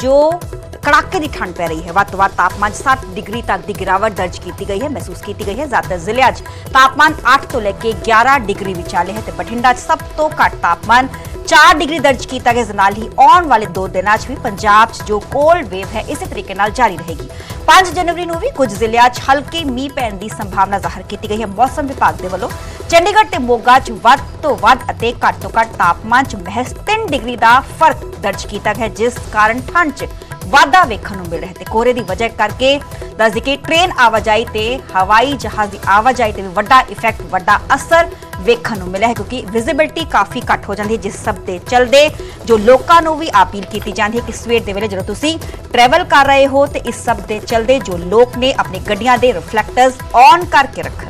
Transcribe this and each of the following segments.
ਜੋ ਕੜਾਕੇ ਦੀ ਠੰਡ ਪੈ ਰਹੀ ਹੈ ਵੱਧ ਤੋਂ ਵੱਧ ਤਾਪਮਾਨ 'ਚ 60 ਡਿਗਰੀ ਤੱਕ ਦੀ ਗਿਰਾਵਟ ਦਰਜ ਕੀਤੀ ਗਈ ਹੈ ਮਹਿਸੂਸ ਕੀਤੀ ਗਈ ਹੈ ਜ਼ਿਆਦਾਤਰ ਜ਼ਿਲ੍ਹਿਆਂ 'ਚ ਤਾਪਮਾਨ 8 ਤੋਂ ਲੈ ਕੇ 11 ਡਿਗਰੀ ਵਿਚਾਲੇ ਹੈ ਤੇ ਬਠਿੰਡਾ 'ਚ ਸਭ ਤੋਂ ਘੱਟ ਤਾਪਮਾਨ 4 ਡਿਗਰੀ ਦਰਜ ਕੀਤਾ ਗਿਆ ਨਾਲ ਹੀ ਆਉਣ ਵਾਲੇ 2 ਦਿਨਾਂ 'ਚ ਵੀ ਪੰਜਾਬ 'ਚ ਜੋ ਕੋਲਡ ਵੇਵ ਹੈ ਇਸੇ ਤਰੀਕੇ ਨਾਲ ਜਾਰੀ ਰਹੇਗੀ। 5 ਜਨਵਰੀ ਨੂੰ ਵੀ ਕੁਝ ਜ਼ਿਲ੍ਹਿਆਂ 'ਚ ਹਲਕੇ ਮੀਂਹ ਪੈਣ ਦੀ ਸੰਭਾਵਨਾ ਜ਼ਾਹਰ ਕੀਤੀ ਗਈ ਹੈ। ਮੌਸਮ ਵਿਭਾਗ ਦੇ ਵੱਲੋਂ ਚੰਡੀਗੜ੍ਹ ਤੇ ਮੋਗਾ 'ਚ ਵੱਧ ਤੋਂ ਵੱਧ ਅਤੇ ਘੱਟ ਤੋਂ ਘੱਟ ਤਾਪਮਾਨ 'ਚ ਮਹਿਜ਼ 3 ਡਿਗਰੀ ਦਾ ਫ਼ਰਕ ਦਰਜ ਕੀਤਾ ਗਿਆ ਜਿਸ ਕਾਰਨ ਠੰਡ 'ਚ ਵਾਧਾ ਵੇਖਣ ਨੂੰ ਮਿਲ ਰਿਹਾ ਹੈ ਤੇ ਕੋਹਰੇ ਦੀ ਵਜ੍ਹਾ ਕਰਕੇ ਦੱਸਦੀ ਕਿ ਟ੍ਰੇਨ ਆਵਾਜਾਈ ਤੇ ਹਵਾਈ ਜਹਾਜ਼ ਦੀ ਆਵਾਜਾਈ ਤੇ ਵੀ ਵੱਡਾ ਇਫੈਕਟ ਵੱਡਾ ਅਸਰ ਵੇਖਣ ਨੂੰ ਮਿਲਿਆ ਹੈ ਕਿਉਂਕਿ ਵਿਜ਼ਿਬਿਲਟੀ ਕਾਫੀ ਘੱਟ ਹੋ ਜਾਂਦੀ ਹੈ, ਜਿਸ ਸਭ ਦੇ ਚਲਦੇ ਜੋ ਲੋਕਾਂ ਨੂੰ ਵੀ ਅਪੀਲ ਕੀਤੀ ਜਾਂਦੀ ਹੈ ਕਿ ਸਵੇਰ ਦੇ ਵੇਲੇ ਜਦੋਂ ਤੁਸੀਂ ਟਰੈਵਲ ਕਰ ਰਹੇ ਹੋ ਤੇ ਇਸ ਸਭ ਦੇ ਚਲਦੇ ਜੋ ਲੋਕ ਨੇ, ਆਪਣੇ ਗੱਡੀਆਂ ਦੇ ਰਿਫਲੈਕਟਰਸ ਔਨ ਕਰਕੇ ਰੱਖਣ।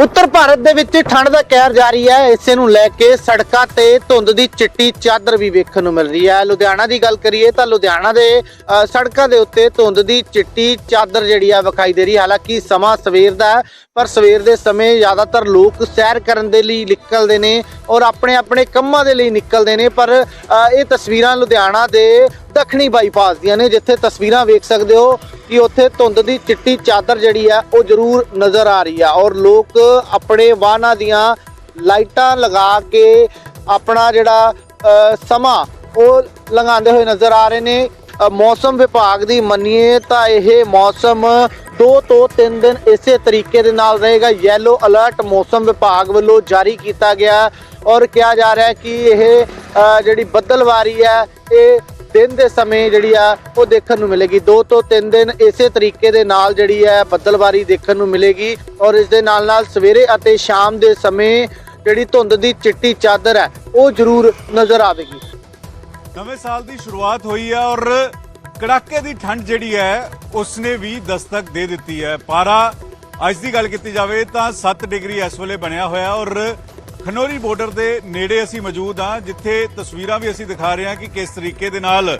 ਉੱਤਰ ਭਾਰਤ ਦੇ ਵਿੱਚ ਠੰਡ ਦਾ ਕਹਿਰ ਜਾਰੀ ਹੈ। ਇਸੇ ਨੂੰ ਲੈ ਕੇ ਸੜਕਾਂ ਤੇ ਧੁੰਦ ਦੀ ਚਿੱਟੀ ਚਾਦਰ ਵੀ ਵੇਖਣ ਨੂੰ ਮਿਲ ਰਹੀ ਹੈ। ਲੁਧਿਆਣਾ ਦੀ ਗੱਲ ਕਰੀਏ ਤਾਂ ਲੁਧਿਆਣਾ ਦੇ ਅ, ਸੜਕਾਂ ਦੇ ਉੱਤੇ ਧੁੰਦ ਦੀ ਚਿੱਟੀ ਚਾਦਰ ਜਿਹੜੀ ਆ ਵਿਖਾਈ ਦੇ ਰਹੀ ਹੈ। ਹਾਲਾਂਕਿ ਸਮਾਂ ਸਵੇਰ ਦਾ ਪਰ ਸਵੇਰ ਦੇ ਸਮੇਂ ਜ਼ਿਆਦਾਤਰ ਲੋਕ ਸੈਰ ਕਰਨ ਦੇ ਲਈ ਨਿਕਲਦੇ ਨੇ ਔਰ ਆਪਣੇ ਆਪਣੇ ਕੰਮਾਂ ਦੇ ਲਈ ਨਿਕਲਦੇ ਨੇ, ਪਰ ਇਹ ਤਸਵੀਰਾਂ ਲੁਧਿਆਣਾ ਦੇ ਦੱਖਣੀ ਬਾਈਪਾਸ ਦੀਆਂ ਨੇ, ਜਿੱਥੇ ਤਸਵੀਰਾਂ ਵੇਖ ਸਕਦੇ ਹੋ ਕਿ ਉੱਥੇ ਧੁੰਦ ਦੀ ਚਿੱਟੀ ਚਾਦਰ ਜਿਹੜੀ ਆ, ਉਹ ਜ਼ਰੂਰ ਨਜ਼ਰ ਆ ਰਹੀ ਆ ਔਰ ਲੋਕ ਆਪਣੇ ਵਾਹਨਾਂ ਦੀਆਂ ਲਾਈਟਾਂ ਲਗਾ ਕੇ ਆਪਣਾ ਜਿਹੜਾ ਸਮਾਂ ਉਹ ਲੰਘਾਉਂਦੇ ਹੋਏ ਨਜ਼ਰ ਆ ਰਹੇ ਨੇ। ਮੌਸਮ ਵਿਭਾਗ ਦੀ ਮੰਨੀਏ ਤਾਂ ਇਹ ਮੌਸਮ 2 ਤੋਂ 3 ਦਿਨ ਇਸੇ ਤਰੀਕੇ ਦੇ ਨਾਲ ਰਹੇਗਾ। ਯੈਲੋ ਅਲਰਟ ਮੌਸਮ ਵਿਭਾਗ ਵੱਲੋਂ ਜਾਰੀ ਕੀਤਾ ਗਿਆ ਔਰ ਕਿਹਾ ਜਾ ਰਿਹਾ ਹੈ ਕਿ ਇਹ ਅ, ਜਿਹੜੀ ਬੱਦਲਵਾਰੀ ਹੈ ਇਹ ਦਿਨ ਦੇ ਸਮੇਂ ਜਿਹੜੀ ਆ ਉਹ ਦੇਖਣ ਨੂੰ ਮਿਲੇਗੀ। 2 ਤੋਂ 3 ਦਿਨ ਇਸੇ ਤਰੀਕੇ ਦੇ ਨਾਲ ਜਿਹੜੀ ਹੈ ਬੱਦਲਵਾਰੀ ਦੇਖਣ ਨੂੰ ਮਿਲੇਗੀ ਔਰ ਇਸ ਦੇ ਨਾਲ ਨਾਲ ਸਵੇਰੇ ਅਤੇ ਸ਼ਾਮ ਦੇ ਸਮੇਂ ਜਿਹੜੀ ਧੁੰਦ ਦੀ ਚਿੱਟੀ ਚਾਦਰ ਹੈ ਉਹ ਜ਼ਰੂਰ ਨਜ਼ਰ ਆਵੇਗੀ। ਨਵੇਂ ਸਾਲ ਦੀ ਸ਼ੁਰੂਆਤ ਹੋਈ ਹੈ ਔਰ ਕੜਾਕੇ ਦੀ ਠੰਡ ਜਿਹੜੀ ਹੈ, ਉਸਨੇ ਵੀ ਦਸਤਕ ਦੇ ਦਿੱਤੀ ਹੈ। ਪਾਰਾ ਅੱਜ ਦੀ ਗੱਲ ਕੀਤੀ ਜਾਵੇ ਤਾਂ 7 ਡਿਗਰੀ ਇਸ ਵੇਲੇ ਬਣਿਆ ਹੋਇਆ ਔਰ ਖਨੋਰੀ ਬਾਰਡਰ ਦੇ ਨੇੜੇ ਅਸੀਂ ਮੌਜੂਦ ਹਾਂ, ਜਿੱਥੇ ਤਸਵੀਰਾਂ ਵੀ ਅਸੀਂ ਦਿਖਾ ਰਹੇ ਹਾਂ ਕਿ ਕਿਸ ਤਰੀਕੇ ਦੇ ਨਾਲ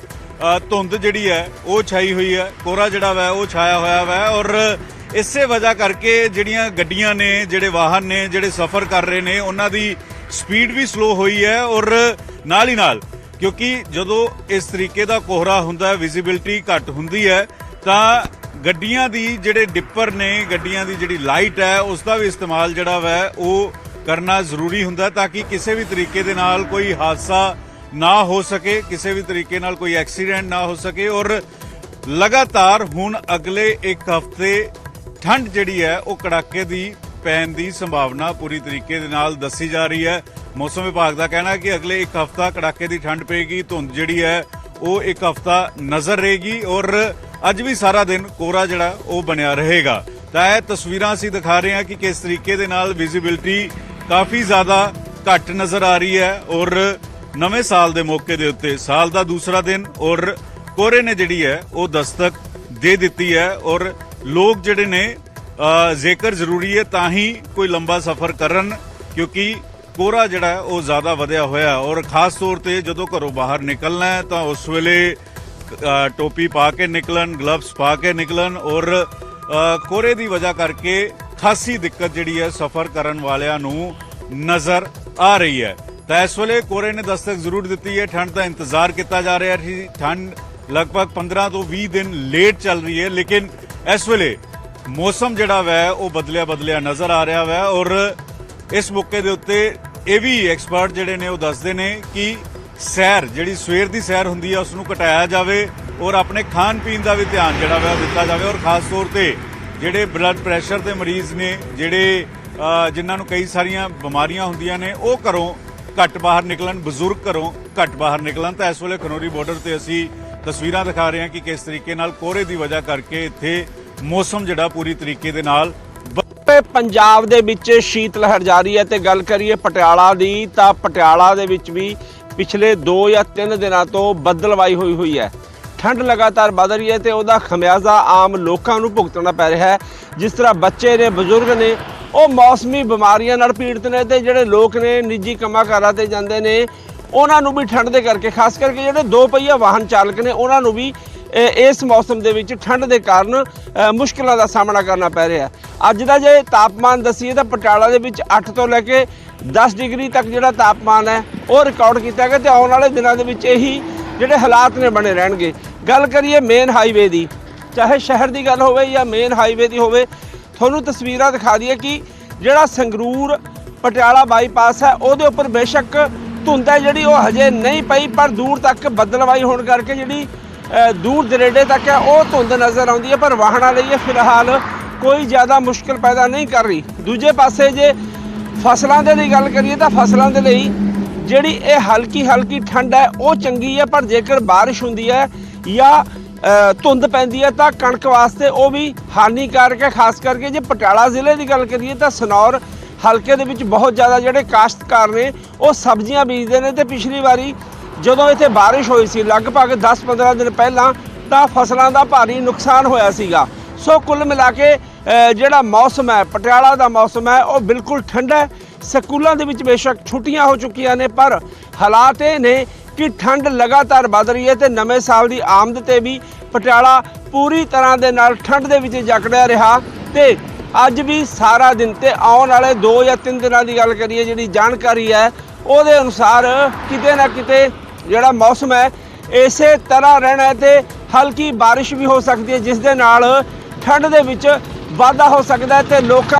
ਧੁੰਦ ਜਿਹੜੀ ਹੈ, ਉਹ ਛਾਈ ਹੋਈ ਹੈ। ਕੋਰਾ ਜਿਹੜਾ ਵੈ, ਉਹ ਛਾਇਆ ਹੋਇਆ ਵੈ ਔਰ ਇਸੇ ਵਜ੍ਹਾ ਕਰਕੇ ਜਿਹੜੀਆਂ ਗੱਡੀਆਂ ਨੇ, ਜਿਹੜੇ ਵਾਹਨ ਨੇ, ਜਿਹੜੇ ਸਫ਼ਰ ਕਰ ਰਹੇ ਨੇ, ਉਹਨਾਂ ਦੀ ਸਪੀਡ ਵੀ ਸਲੋ ਹੋਈ ਹੈ ਔਰ ਨਾਲ ਹੀ ਨਾਲ ਕਿਉਂਕਿ ਜਦੋਂ ਇਸ ਤਰੀਕੇ ਦਾ ਕੋਹਰਾ ਹੁੰਦਾ ਹੈ ਵਿਜ਼ਿਬਿਲਟੀ ਘੱਟ ਹੁੰਦੀ ਹੈ, ਤਾਂ ਗੱਡੀਆਂ ਦੀ ਜਿਹੜੇ ਡਿੱਪਰ ਨੇ, ਗੱਡੀਆਂ ਦੀ ਜਿਹੜੀ ਲਾਈਟ ਹੈ, ਉਸ ਦਾ ਵੀ ਇਸਤੇਮਾਲ ਜਿਹੜਾ ਵੈ, ਉਹ ਕਰਨਾ ਜ਼ਰੂਰੀ ਹੁੰਦਾ ਤਾਂ ਕਿ ਕਿਸੇ ਵੀ ਤਰੀਕੇ ਦੇ ਨਾਲ ਕੋਈ ਹਾਦਸਾ ਨਾ ਹੋ ਸਕੇ, ਕਿਸੇ ਵੀ ਤਰੀਕੇ ਨਾਲ ਕੋਈ ਐਕਸੀਡੈਂਟ ਨਾ ਹੋ ਸਕੇ, ਔਰ ਲਗਾਤਾਰ ਹੁਣ ਅਗਲੇ ਇੱਕ ਹਫ਼ਤੇ ਠੰਡ ਜਿਹੜੀ ਹੈ, ਉਹ ਕੜਾਕੇ ਦੀ ਪੈਣ ਦੀ ਸੰਭਾਵਨਾ ਪੂਰੀ ਤਰੀਕੇ ਦੇ ਨਾਲ ਦੱਸੀ ਜਾ ਰਹੀ ਹੈ। ਮੌਸਮ ਵਿਭਾਗ ਦਾ ਕਹਿਣਾ ਹੈ ਕਿ ਅਗਲੇ ਇੱਕ ਹਫ਼ਤਾ ਕੜਾਕੇ ਦੀ ਠੰਡ ਪਏਗੀ ਧੁੰਦ ਜਿਹੜੀ ਹੈ ਉਹ ਇੱਕ ਹਫ਼ਤਾ ਨਜ਼ਰ ਰਹੇਗੀ ਔਰ ਅੱਜ ਵੀ ਸਾਰਾ ਦਿਨ ਕੋਰਾ ਜਿਹੜਾ ਉਹ ਬਣਿਆ ਰਹੇਗਾ। ਤਾਂ ਇਹ ਤਸਵੀਰਾਂ ਅਸੀਂ ਦਿਖਾ ਰਹੇ ਹਾਂ ਕਿ ਕਿਸ ਤਰੀਕੇ ਦੇ ਨਾਲ ਵਿਜ਼ਿਬਿਲਟੀ ਕਾਫੀ ਜ਼ਿਆਦਾ ਘੱਟ ਨਜ਼ਰ ਆ ਰਹੀ ਹੈ ਔਰ ਨਵੇਂ ਸਾਲ ਦੇ ਮੌਕੇ ਦੇ ਉੱਤੇ ਸਾਲ ਦਾ ਦੂਸਰਾ ਦਿਨ ਔਰ ਕੋਰੇ ਨੇ ਜਿਹੜੀ ਹੈ ਉਹ ਦਸਤਕ ਦੇ ਦਿੱਤੀ ਹੈ ਔਰ ਲੋਕ ਜਿਹੜੇ ਨੇ ਅ, ਜੇਕਰ ਜ਼ਰੂਰੀ ਹੈ ਤਾਂ ਹੀ ਕੋਈ ਲੰਬਾ ਸਫ਼ਰ ਕਰਨ ਕਿਉਂਕਿ ਕੋਰਾ ਜਿਹੜਾ ਉਹ ਜ਼ਿਆਦਾ ਵਧਿਆ ਹੋਇਆ ਔਰ ਖਾਸ ਤੌਰ ਤੇ ਜਦੋਂ ਘਰੋਂ ਬਾਹਰ ਨਿਕਲਣਾ ਹੈ ਤਾਂ ਉਸ ਵੇਲੇ ਟੋਪੀ ਪਾ ਕੇ ਨਿਕਲਣ ਗਲਵਸ ਪਾ ਕੇ ਨਿਕਲਣ ਔਰ ਅ, ਕੋਰੇ ਦੀ ਵਜ੍ਹਾ ਕਰਕੇ ਖਾਸੀ ਦਿੱਕਤ ਜਿਹੜੀ ਹੈ ਸਫ਼ਰ ਕਰਨ ਵਾਲਿਆਂ ਨੂੰ ਨਜ਼ਰ ਆ ਰਹੀ ਹੈ। ਤਾਂ ਇਸ ਵੇਲੇ ਕੋਰੇ ਨੇ ਦਸਤਕ ਜ਼ਰੂਰ ਦਿੱਤੀ ਹੈ ਠੰਡ ਦਾ ਇੰਤਜ਼ਾਰ ਕੀਤਾ ਜਾ ਰਿਹਾ ਸੀ। ਠੰਡ ਲਗਭਗ 15 ਤੋਂ 20 ਦਿਨ ਲੇਟ ਚੱਲ ਰਹੀ ਹੈ ਲੇਕਿਨ ਇਸ ਵੇਲੇ ਮੌਸਮ ਜਿਹੜਾ ਵੈ ਉਹ ਬਦਲਿਆ ਬਦਲਿਆ ਨਜ਼ਰ ਆ ਰਿਹਾ ਵੈ ਔਰ ਇਸ ਮੌਕੇ ਦੇ ਉੱਤੇ ਇਹ ਵੀ ਐਕਸਪਰਟ ਜਿਹੜੇ ਨੇ ਉਹ ਦੱਸਦੇ ਨੇ ਕਿ ਸੈਰ, ਜਿਹੜੀ ਸਵੇਰ ਦੀ ਸੈਰ ਹੁੰਦੀ ਆ ਉਸ ਨੂੰ ਘਟਾਇਆ ਜਾਵੇ ਔਰ ਆਪਣੇ ਖਾਣ ਪੀਣ ਦਾ ਵੀ ਧਿਆਨ ਜਿਹੜਾ ਵਾ ਉਹ ਦਿੱਤਾ ਜਾਵੇ ਔਰ ਖਾਸ ਤੌਰ ਤੇ ਜਿਹੜੇ ਬਲੱਡ ਪ੍ਰੈਸ਼ਰ ਦੇ ਮਰੀਜ਼ ਨੇ, ਜਿਹੜੇ ਜਿਨ੍ਹਾਂ ਨੂੰ ਕਈ ਸਾਰੀਆਂ ਬਿਮਾਰੀਆਂ ਹੁੰਦੀਆਂ ਨੇ, ਉਹ ਘਰੋਂ ਘੱਟ ਬਾਹਰ ਨਿਕਲਣ, ਬਜ਼ੁਰਗ ਘਰੋਂ ਘੱਟ ਬਾਹਰ ਨਿਕਲਣ। ਤਾਂ ਇਸ ਵੇਲੇ ਖਨੋਰੀ ਬਾਰਡਰ ਤੇ ਅਸੀਂ ਤਸਵੀਰਾਂ ਦਿਖਾ ਰਹੇ ਹਾਂ ਕਿ ਕਿਸ ਤਰੀਕੇ ਨਾਲ ਕੋਹਰੇ ਦੀ ਵਜ੍ਹਾ ਕਰਕੇ ਇੱਥੇ ਮੌਸਮ ਜਿਹੜਾ ਪੂਰੀ ਤਰੀਕੇ ਦੇ ਨਾਲ ਬ- ਪੰਜਾਬ ਦੇ ਵਿੱਚ ਸ਼ੀਤ ਲਹਿਰ ਜਾਰੀ ਹੈ ਤੇ ਗੱਲ ਕਰੀਏ ਪਟਿਆਲਾ ਦੀ, ਤਾਂ ਪਟਿਆਲਾ ਦੇ ਵਿੱਚ ਵੀ ਪਿਛਲੇ 2 ਜਾਂ 3 ਦਿਨਾਂ ਤੋਂ ਬੱਦਲਵਾਈ ਹੋਈ ਹੋਈ ਹੈ। ਠੰਡ ਲਗਾਤਾਰ ਵਧ ਰਹੀ ਹੈ ਤੇ ਉਹਦਾ ਖਮਿਆਜ਼ਾ ਆਮ ਲੋਕਾਂ ਨੂੰ ਭੁਗਤਣਾ ਪੈ ਰਿਹਾ ਹੈ। ਜਿਸ ਤਰ੍ਹਾਂ ਬੱਚੇ ਨੇ, ਬਜ਼ੁਰਗ ਨੇ, ਉਹ ਮੌਸਮੀ ਬਿਮਾਰੀਆਂ ਨਾਲ ਪੀੜਤ ਨੇ ਤੇ ਜਿਹੜੇ ਲੋਕ ਨੇ, ਨਿੱਜੀ ਕੰਮਾਂ ਕਾਰਾਂ ਤੇ ਜਾਂਦੇ ਨੇ, ਉਹਨਾਂ ਨੂੰ ਵੀ ਠੰਡ ਦੇ ਕਰਕੇ, ਖਾਸ ਕਰਕੇ ਜਿਹੜੇ ਦੋ ਪਹੀਆ ਵਾਹਨ ਚਾਲਕ ਨੇ, ਉਹਨਾਂ ਨੂੰ ਵੀ ਇਸ ਮੌਸਮ ਦੇ ਵਿੱਚ ਠੰਡ ਦੇ ਕਾਰਨ ਅ, ਮੁਸ਼ਕਲਾਂ ਦਾ ਸਾਹਮਣਾ ਕਰਨਾ ਪੈ ਰਿਹਾ। ਅੱਜ ਦਾ ਜੇ ਤਾਪਮਾਨ ਦਸੀਏ ਤਾਂ ਪਟਿਆਲਾ ਦੇ ਵਿੱਚ 8 ਤੋਂ ਲੈ ਕੇ 10 ਡਿਗਰੀ ਤੱਕ ਜਿਹੜਾ ਤਾਪਮਾਨ ਹੈ ਉਹ ਰਿਕਾਰਡ ਕੀਤਾ ਗਿਆ ਤੇ ਆਉਣ ਵਾਲੇ ਦਿਨਾਂ ਦੇ ਵਿੱਚ ਇਹੀ ਜਿਹੜੇ ਹਾਲਾਤ ਨੇ ਬਣੇ ਰਹਿਣਗੇ। ਗੱਲ ਕਰੀਏ ਮੇਨ ਹਾਈਵੇ ਦੀ ਚਾਹੇ ਸ਼ਹਿਰ ਦੀ ਗੱਲ ਹੋਵੇ ਜਾਂ ਮੇਨ ਹਾਈਵੇ ਦੀ ਹੋਵੇ ਤੁਹਾਨੂੰ ਤਸਵੀਰਾਂ ਦਿਖਾ ਦਈਏ ਕਿ ਜਿਹੜਾ ਸੰਗਰੂਰ ਪਟਿਆਲਾ ਬਾਈਪਾਸ ਹੈ ਉਹਦੇ ਉੱਪਰ ਬੇਸ਼ੱਕ ਧੁੰਦ ਹੈ ਜਿਹੜੀ ਉਹ ਹਜੇ ਨਹੀਂ ਪਈ ਪਰ ਦੂਰ ਤੱਕ ਬੱਦਲਵਾਈ ਹੋਣ ਕਰਕੇ ਜਿਹੜੀ ਦੂਰ ਦਰੇਡੇ ਤੱਕ ਹੈ, ਉਹ ਧੁੰਦ ਨਜ਼ਰ ਆਉਂਦੀ ਹੈ, ਪਰ ਵਾਹਨਾਂ ਲਈ ਇਹ ਫਿਲਹਾਲ ਕੋਈ ਜ਼ਿਆਦਾ ਮੁਸ਼ਕਲ ਪੈਦਾ ਨਹੀਂ ਕਰ ਰਹੀ। ਦੂਜੇ ਪਾਸੇ ਜੇ ਫਸਲਾਂ ਦੇ ਲਈ ਗੱਲ ਕਰੀਏ ਤਾਂ ਫਸਲਾਂ ਦੇ ਲਈ ਜਿਹੜੀ ਇਹ ਹਲਕੀ ਹਲਕੀ ਠੰਡ ਹੈ, ਉਹ ਚੰਗੀ ਹੈ, ਪਰ ਜੇਕਰ ਬਾਰਿਸ਼ ਹੁੰਦੀ ਹੈ ਜਾਂ ਧੁੰਦ ਪੈਂਦੀ ਹੈ ਤਾਂ ਕਣਕ ਵਾਸਤੇ ਉਹ ਵੀ ਹਾਨੀਕਾਰਕ ਹੈ। ਖਾਸ ਕਰਕੇ ਜੇ ਪਟਿਆਲਾ ਜ਼ਿਲ੍ਹੇ ਦੀ ਗੱਲ ਕਰੀਏ ਤਾਂ ਸਨੌਰ ਹਲਕੇ ਦੇ ਵਿੱਚ ਬਹੁਤ ਜ਼ਿਆਦਾ ਜਿਹੜੇ ਕਾਸ਼ਤਕਾਰ ਨੇ, ਉਹ ਸਬਜ਼ੀਆਂ ਬੀਜਦੇ ਨੇ ਤੇ ਪਿਛਲੀ ਵਾਰੀ ਜਦੋਂ ਇੱਥੇ ਬਾਰਿਸ਼ ਹੋਈ ਸੀ, ਲਗਭਗ 10-15 ਦਿਨ ਪਹਿਲਾਂ ਤਾਂ ਫਸਲਾਂ ਦਾ ਭਾਰੀ ਨੁਕਸਾਨ ਹੋਇਆ ਸੀਗਾ। ਸੋ ਕੁੱਲ ਮਿਲਾ ਕੇ ਜਿਹੜਾ ਮੌਸਮ ਹੈ, ਪਟਿਆਲਾ ਦਾ ਮੌਸਮ ਹੈ, ਉਹ ਬਿਲਕੁਲ ਠੰਡਾ ਹੈ। ਸਕੂਲਾਂ ਦੇ ਵਿੱਚ ਬੇਸ਼ੱਕ ਛੁੱਟੀਆਂ ਹੋ ਚੁੱਕੀਆਂ ਨੇ, ਪਰ ਹਾਲਾਤ ਇਹ ਨੇ ਕਿ ਠੰਡ ਲਗਾਤਾਰ ਵੱਧ ਰਹੀ ਹੈ ਤੇ ਨਵੇਂ ਸਾਲ ਦੀ ਆਮਦ ਤੇ ਵੀ ਪਟਿਆਲਾ ਪੂਰੀ ਤਰ੍ਹਾਂ ਦੇ ਨਾਲ ਠੰਡ ਦੇ ਵਿੱਚ ਜਕੜਿਆ ਰਿਹਾ ਤੇ ਅੱਜ ਵੀ ਸਾਰਾ ਦਿਨ ਤੇ ਆਉਣ ਵਾਲੇ 2 ਜਾਂ 3 ਦਿਨਾਂ ਦੀ ਗੱਲ ਕਰੀਏ, ਜਿਹੜੀ ਜਾਣਕਾਰੀ ਹੈ, ਉਹਦੇ ਅਨੁਸਾਰ ਕਿਤੇ ਨਾ ਕਿਤੇ ਜਿਹੜਾ ਮੌਸਮ ਹੈ, ਇਸੇ ਤਰ੍ਹਾਂ ਰਹਿਣਾ ਹੈ ਤੇ ਹਲਕੀ ਬਾਰਿਸ਼ ਵੀ ਹੋ ਸਕਦੀ ਹੈ, ਜਿਸ ਦੇ ਨਾਲ ਠੰਡ ਦੇ ਵਿੱਚ ਵਾਧਾ ਹੋ ਸਕਦਾ ਹੈ ਤੇ ਲੋਕਾਂ